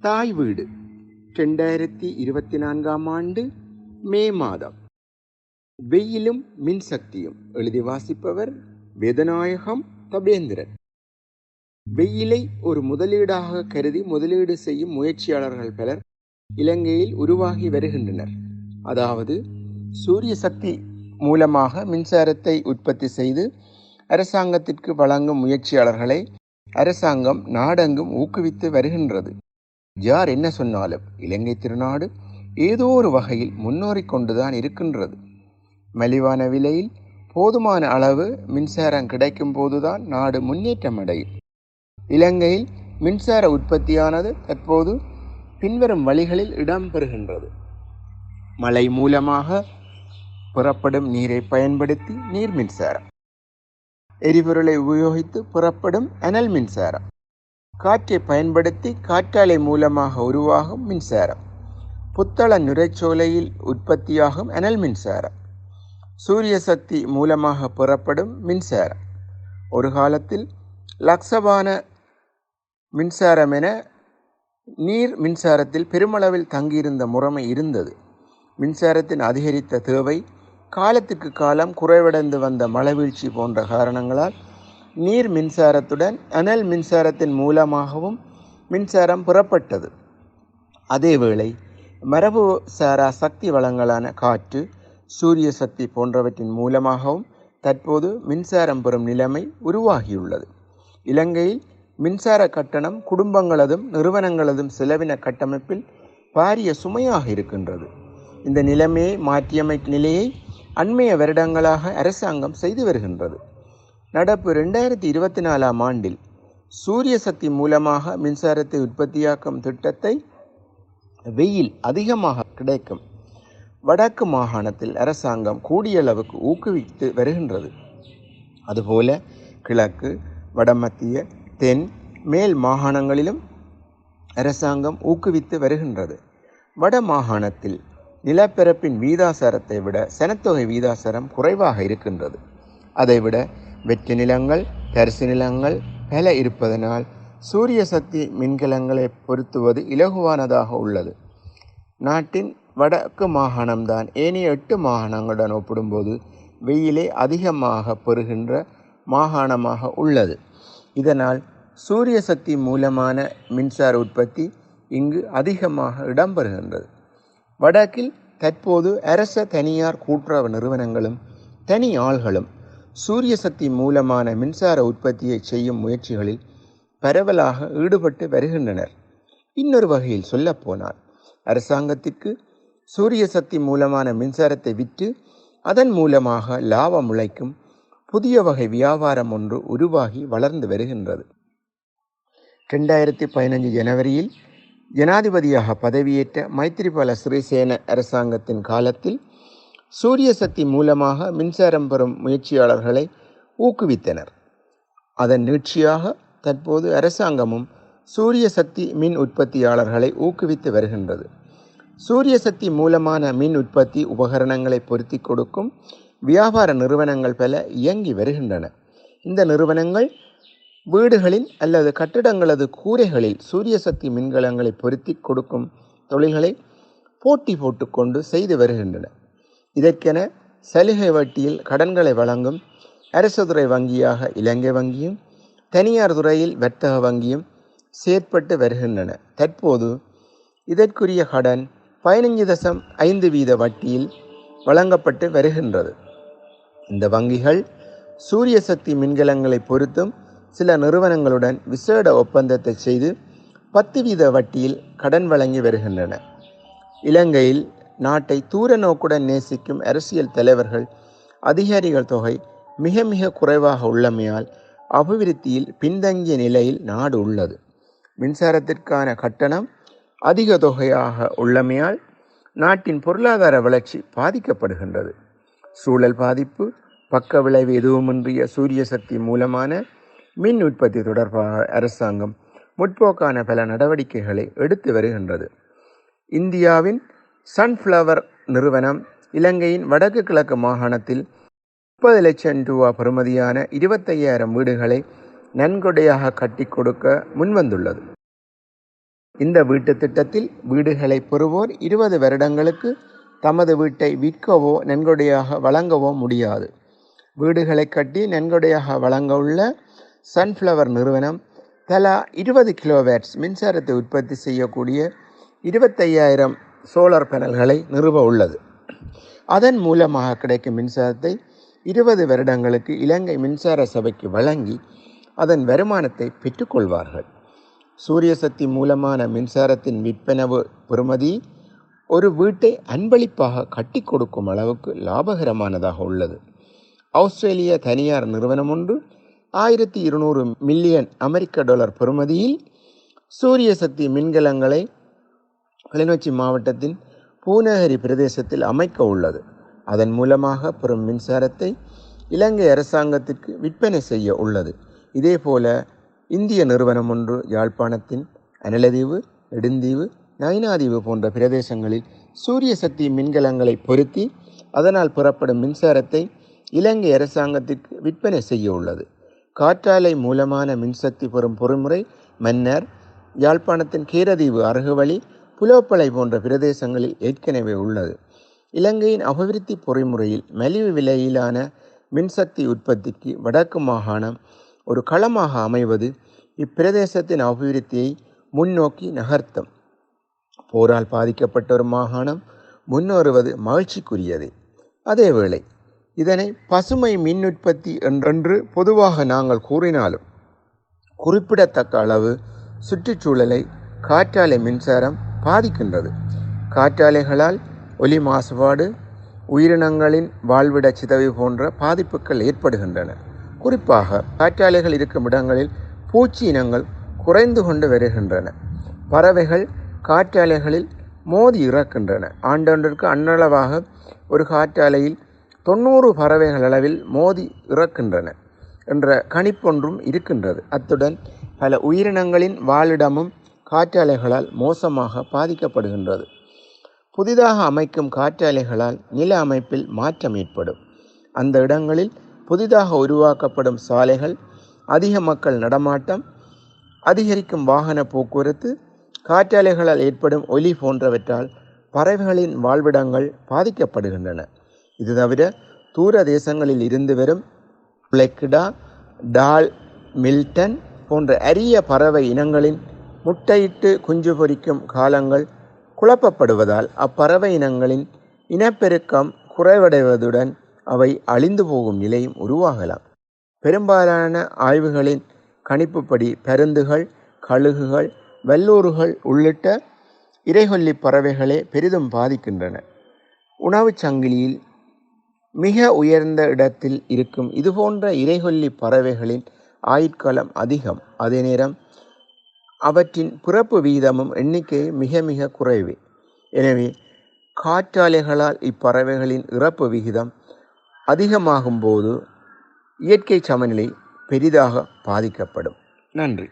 தாய் வீடு. ரெண்டாயிரத்தி இருபத்தி நான்காம் ஆண்டு மே மாதம். வெயிலும் மின்சக்தியும் எழுதி வாசிப்பவர் வேதநாயகம் தபேந்திரன். வெயிலை ஒரு முதலீடாக கருதி முதலீடு செய்யும் முயற்சியாளர்கள் பலர் இலங்கையில் உருவாகி வருகின்றனர். அதாவது சூரிய சக்தி மூலமாக மின்சாரத்தை உற்பத்தி செய்து அரசாங்கத்திற்கு வழங்கும் முயற்சியாளர்களை அரசாங்கம் நாடெங்கும் ஊக்குவித்து வருகின்றது. யார் என்ன சொன்னாலும் இலங்கை திருநாடு ஏதோ ஒரு வகையில் முன்னோறிக் கொண்டுதான் இருக்கின்றது. மலிவான விலையில் போதுமான அளவு மின்சாரம் கிடைக்கும் போதுதான் நாடு முன்னேற்றம் அடையும். இலங்கையில் மின்சார உற்பத்தியானது தற்போது பின்வரும் வழிகளில் இடம்பெறுகின்றது மழை மூலமாக புறப்படும் நீரை பயன்படுத்தி நீர் மின்சாரம். எரிபொருளை உபயோகித்து புறப்படும் அனல் மின்சாரம். காற்றை பயன்படுத்தி காற்றாலை மூலமாக உருவாகும் மின்சாரம். புத்தள நுரைச்சோலையில் உற்பத்தியாகும் அனல் மின்சாரம். சூரிய சக்தி மூலமாக புறப்படும் மின்சாரம். ஒரு காலத்தில் லக்ஸபான மின்சாரம் என நீர் மின்சாரத்தில் பெருமளவில் தங்கியிருந்த முறைமை இருந்தது. மின்சாரத்தின் அதிகரித்த தேவை காலத்துக்கு காலம் குறைவடைந்து வந்த மழைவீழ்ச்சி போன்ற காரணங்களால் நீர் மின்சாரத்துடன் அனல் மின்சாரத்தின் மூலமாகவும் மின்சாரம் புறப்பட்டது. அதேவேளை மரபு சாரா சக்தி வளங்களான காற்று சூரிய சக்தி போன்றவற்றின் மூலமாகவும் தற்போது மின்சாரம் பெறும் நிலைமை உருவாகியுள்ளது. இலங்கையில் மின்சார கட்டணம் குடும்பங்களதும் நிறுவனங்களதும் செலவின கட்டமைப்பில் பாரிய சுமையாக இருக்கின்றது. இந்த நிலைமையை மாற்றியமை நிலையை அண்மைய வருடங்களாக அரசாங்கம் செய்து வருகின்றது. நடப்பு ரெண்டாயிரத்தி இருபத்தி நாலாம் ஆண்டில் சூரிய சக்தி மூலமாக மின்சாரத்தை உற்பத்தியாக்கும் திட்டத்தை வெயில் அதிகமாக கிடைக்கும். வடக்கு மாகாணத்தில் அரசாங்கம் கூடிய அளவுக்கு ஊக்குவித்து வருகின்றது. அதுபோல கிழக்கு வடமத்திய தென் மேல் மாகாணங்களிலும் அரசாங்கம் ஊக்குவித்து வருகின்றது. வட மாகாணத்தில் நிலப்பரப்பின் வீதாசாரத்தை விட சனத்தொகை வீதாசாரம் குறைவாக இருக்கின்றது. அதைவிட வெற்றி நிலங்கள் தரிசு நிலங்கள் பல இருப்பதனால் சூரிய சக்தி மின்கலங்களை பொருத்துவது இலகுவானதாக உள்ளது. நாட்டின் வடக்கு மாகாணம்தான் ஏனைய எட்டு மாகாணங்களுடன் ஒப்பிடும்போது வெயிலே அதிகமாக பெறுகின்ற மாகாணமாக உள்ளது. இதனால் சூரிய சக்தி மூலமான மின்சார உற்பத்தி இங்கு அதிகமாக இடம்பெறுகின்றது. வடக்கில் தற்போது அரச தனியார் கூட்டுறவு நிறுவனங்களும் தனி ஆள்களும் சூரிய சக்தி மூலமான மின்சார உற்பத்தியை செய்யும் முயற்சிகளில் பரவலாக ஈடுபட்டு வருகின்றனர். இன்னொரு வகையில் சொல்லப்போனால் அரசாங்கத்திற்கு சூரிய சக்தி மூலமான மின்சாரத்தை விற்று அதன் மூலமாக லாபம் உழைக்கும் புதிய வகை வியாபாரம் ஒன்று உருவாகி வளர்ந்து வருகின்றது. ரெண்டாயிரத்தி பதினஞ்சு ஜனவரியில் ஜனாதிபதியாக பதவியேற்ற மைத்திரிபால சிறிசேன அரசாங்கத்தின் காலத்தில் சூரிய சக்தி மூலமாக மின்சாரம் பெறும் முயற்சியாளர்களை ஊக்குவித்தனர். அதன் நீட்சியாக தற்போது அரசாங்கமும் சூரிய சக்தி மின் உற்பத்தியாளர்களை ஊக்குவித்து வருகின்றது. சூரிய சக்தி மூலமான மின் உற்பத்தி உபகரணங்களை பொருத்தி கொடுக்கும் வியாபார நிறுவனங்கள் பல இயங்கி வருகின்றன. இந்த நிறுவனங்கள் வீடுகளில் அல்லது கட்டிடங்களது கூரைகளில் சூரிய சக்தி மின்கலங்களை பொருத்தி கொடுக்கும் தொழில்களை போட்டி போட்டுக்கொண்டு செய்து வருகின்றன. இதற்கென சலுகை வட்டியில் கடன்களை வழங்கும் அரசு துறை வங்கியாக இலங்கை வங்கியும் தனியார் துறையில் வர்த்தக வங்கியும் செயற்பட்டு வருகின்றன. தற்போது இதற்குரிய கடன் பதினைஞ்சு தசம் ஐந்து வீத வட்டியில் வழங்கப்பட்டு வருகின்றது. இந்த வங்கிகள் சூரிய சக்தி மின்கலங்களை பொருத்தும் சில நிறுவனங்களுடன் விசேட ஒப்பந்தத்தை செய்து பத்து வீத வட்டியில் கடன் வழங்கி வருகின்றன. இலங்கையில் நாட்டை தூர நோக்குடன் நேசிக்கும் அரசியல் தலைவர்கள் அதிகாரிகள் தொகை மிக மிக குறைவாக உள்ளமையால் அபிவிருத்தியில் பின்தங்கிய நிலையில் நாடு உள்ளது. மின்சாரத்திற்கான கட்டணம் அதிக தொகையாக உள்ளமையால் நாட்டின் பொருளாதார வளர்ச்சி பாதிக்கப்படுகின்றது. சூழல் பாதிப்பு பக்க விளைவு எதுவுமின்றிய சூரிய சக்தி மூலமான மின் உற்பத்தி தொடர்பாக அரசாங்கம் முற்போக்கான பல நடவடிக்கைகளை எடுத்து வருகின்றது. இந்தியாவின் சன்ஃப்ளவர் நிறுவனம் இலங்கையின் வடக்கு கிழக்கு மாகாணத்தில் முப்பது லட்சம் ரூபா பெறுமதியான இருபத்தையாயிரம் வீடுகளை நன்கொடையாக கட்டி கொடுக்க முன்வந்துள்ளது. இந்த வீட்டு திட்டத்தில் வீடுகளை பெறுவோர் இருபது வருடங்களுக்கு தமது வீட்டை விற்கவோ நன்கொடையாக வழங்கவோ முடியாது. வீடுகளை கட்டி நன்கொடையாக வழங்க உள்ள சன்ஃப்ளவர் நிறுவனம் தலா இருபது கிலோவேட்ஸ் மின்சாரத்தை உற்பத்தி செய்யக்கூடிய இருபத்தையாயிரம் சோலார் பேனல்களை நிறுவ உள்ளது. அதன் மூலமாக கிடைக்கும் மின்சாரத்தை இருபது வருடங்களுக்கு இலங்கை மின்சார சபைக்கு வழங்கி அதன் வருமானத்தை பெற்றுக்கொள்வார்கள் சூரிய சக்தி மூலமான மின்சாரத்தின் விற்பனவு பெறுமதி ஒரு வீட்டை அன்பளிப்பாக கட்டி கொடுக்கும் அளவுக்கு லாபகரமானதாக உள்ளது. ஆஸ்திரேலிய தனியார் நிறுவனம் ஒன்று ஆயிரத்தி இருநூறு மில்லியன் அமெரிக்க டாலர் பெறுமதியில் சூரிய சக்தி மின்கலங்களை கிளிநொச்சி மாவட்டத்தின் பூநகரி பிரதேசத்தில் அமைக்க உள்ளது. அதன் மூலமாக பெறும் மின்சாரத்தை இலங்கை அரசாங்கத்திற்கு விற்பனை செய்ய உள்ளது. இதேபோல இந்திய நிறுவனம் ஒன்று யாழ்ப்பாணத்தின் அனலதீவு நெடுந்தீவு நயினாதீவு போன்ற பிரதேசங்களில் சூரிய சக்தி மின்கலங்களை பொருத்தி அதனால் புறப்படும் மின்சாரத்தை இலங்கை அரசாங்கத்திற்கு விற்பனை செய்ய உள்ளது. காற்றாலை மூலமான மின்சக்தி பெறும் பொறிமுறை மன்னர் யாழ்ப்பாணத்தின் கீரதீவு அருகுவழி புலோப்பளை போன்ற பிரதேசங்களில் ஏற்கனவே உள்ளது. இலங்கையின் அபிவிருத்தி பொறிமுறையில் மலிவு விலையிலான மின்சக்தி உற்பத்திக்கு வடக்கு மாகாணம் ஒரு களமாக அமைவது இப்பிரதேசத்தின் அபிவிருத்தியை முன்னோக்கி நகர்த்தும். போரால் பாதிக்கப்பட்ட ஒரு மாகாணம் முன்னேறுவது மகிழ்ச்சிக்குரியது. அதேவேளை இதனை பசுமை மின் உற்பத்தி என்றென்று பொதுவாக நாங்கள் கூறினாலும் குறிப்பிடத்தக்க அளவு சுற்றுச்சூழலை காற்றாலை மின்சாரம் பாதிக்கின்றது. காற்றாலைகளால் ஒலி மாசுபாடு உயிரினங்களின் வாழ்விட சிதவி போன்ற பாதிப்புகள் ஏற்படுகின்றன. குறிப்பாக காற்றாலைகள் இருக்கும் இடங்களில் பூச்சி இனங்கள் குறைந்து கொண்டு வருகின்றன. பறவைகள் காற்றாலைகளில் மோதி இறக்கின்றன. ஆண்டொன்றிற்கு அன்னளவாக ஒரு காற்றாலையில் தொண்ணூறு பறவைகள் அளவில் மோதி இறக்கின்றன என்ற கணிப்பொன்றும் இருக்கின்றது. அத்துடன் பல உயிரினங்களின் வாழிடமும் காற்றாலைகளால் மோசமாக பாதிக்கப்படுகின்றது. புதிதாக அமைக்கும் காற்றாலைகளால் நில அமைப்பில் மாற்றம் ஏற்படும். அந்த இடங்களில் புதிதாக உருவாக்கப்படும் சாலைகள் அதிக மக்கள் நடமாட்டம் அதிகரிக்கும் வாகன போக்குவரத்து காற்றாலைகளால் ஏற்படும் ஒலி போன்றவற்றால் பறவைகளின் வாழ்விடங்கள் பாதிக்கப்படுகின்றன. இது தவிர தூர தேசங்களில் இருந்து வரும் பிளெக்டா டால் மில்டன் போன்ற அரிய பறவை இனங்களின் முட்டையிட்டு குஞ்சு பொரிக்கும் காலங்கள் குழப்பப்படுவதால் அப்பறவை இனங்களின் இனப்பெருக்கம் குறைவடைவதுடன் அவை அழிந்து போகும் நிலையும் உருவாகலாம். பெரும்பாலான ஆய்வுகளின் கணிப்புப்படி பருந்துகள் கழுகுகள் வல்லூறுகள் உள்ளிட்ட இறைகொல்லி பறவைகளே பெரிதும் பாதிக்கின்றன. உணவுச் சங்கிலியில் மிக உயர்ந்த இடத்தில் இருக்கும் இதுபோன்ற இறைகொல்லி பறவைகளின் ஆயுட்காலம் அதிகம். அதே நேரம் அவற்றின் பிறப்பு வீதமும் எண்ணிக்கை மிக மிக குறைவு. எனவே காற்றாலைகளால் இப்பறவைகளின் இறப்பு விகிதம் அதிகமாகும் போது இயற்கை சமநிலை பெரிதாக பாதிக்கப்படும். நன்றி.